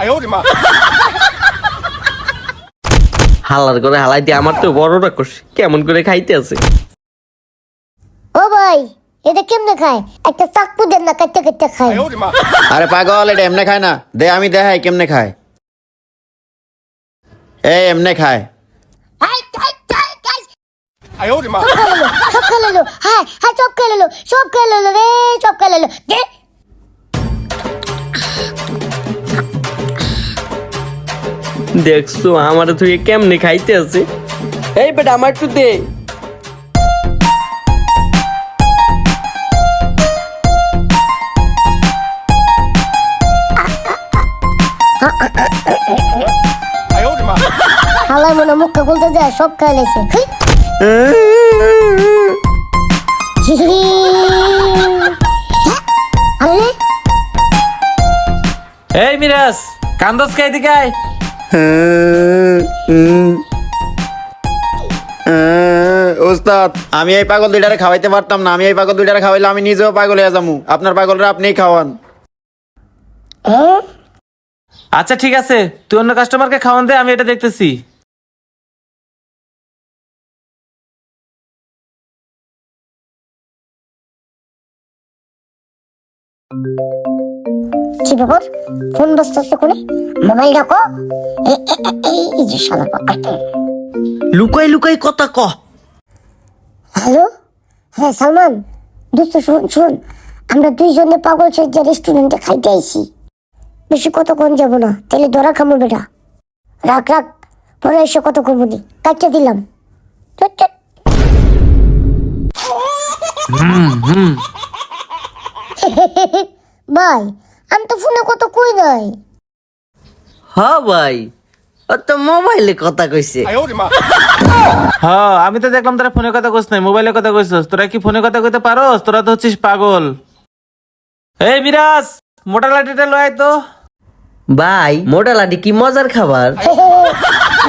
আয় হালার করে হালাই দিয়ে আমার তো বড় রাখস কেমন করে খাইতে আছে? ও ভাই এটা কেমনে খায়? একটা চাকু দেন না কাটতে কাটতে খায়। আরে পাগল এটা এমনে খায় না। দে আমি দেখাই কেমনে খায়। এই এমনে খায়। সব খেলো হ্যাঁ হ্যাঁ সব খেলো সব খেলো রে সব খেলো দে দেখছ আমার তুই কেমনে খাইতে আছে? এই বেটা আমার একটু দে। হালাই মনে যায় সব খাই লেছে এই মিরাজ কান্দাস খাই দিকায় ওস্তাদ আমি এই পাগল দুইটারে খাওয়াইতে পারতাম না আমি এই পাগল দুইটারে খাওয়াইলে আমি নিজেও পাগল হয়ে যাব আপনার পাগলরা আপনিই খাওয়ান। হ্যাঁ? আচ্ছা ঠিক আছে। তুই অন্য কাস্টমারকে খাওয়ান দে আমি এটা দেখতেছি। কি ব্যাপার ফোন বসতেছে কোনে মোবাইল এ- এই যে শালা লুকাই লুকাই কথা ক। হ্যালো? হ্যাঁ সালমান। দোস্ত শুন শুন। আমরা দুইজনে পাগল সজ্জা রেস্টুরেন্টে খাইতে আইছি। বেশি কতক্ষণ যাব না। তাহলে ধরা খামো বেটা। রাখ রাখ। পরে এসে কত করব নি। কাটতে দিলাম। ভাই আমি তো ফোনে কথা কই নাই। হ ভাই ও তো মোবাইলে কথা কইছে। হ্যাঁ আমি তো দেখলাম তারা ফোনে কথা কইছ নাই মোবাইলে কথা কইছস। তোরা কি ফোনে কথা কইতে পারোস? তোরা তো হচ্ছিস পাগল। এই বিরাজ মোটা লাঠিটা লয় তো। ভাই মোটা লাঠি কি মজার খাবার?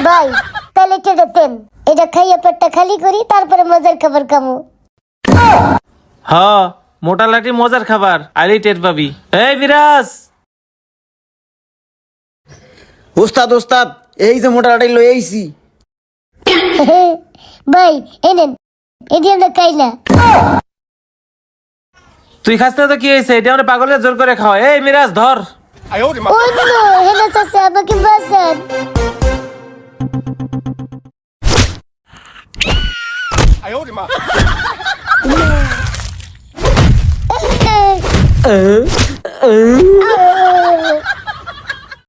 ভাই তাহলে টেটে তেন এটা খাইয়া পেটটা খালি করি তারপরে মজার খাবার খাব হ্যাঁ মোটা লাঠি মজার খাবার আইলি টের পাবি এই বিরাজ ওস্তাদ ওস্তাদ এই যে মোটা লাঠি লই আইছি। ভাই এনেন এটি আমরা কাইলা তুই খাসতে তো কি হয়েছে? এটা আমরা পাগলে জোর করে খাওয়া এই মিরাজ ধর। আমাকে 嗯嗯啊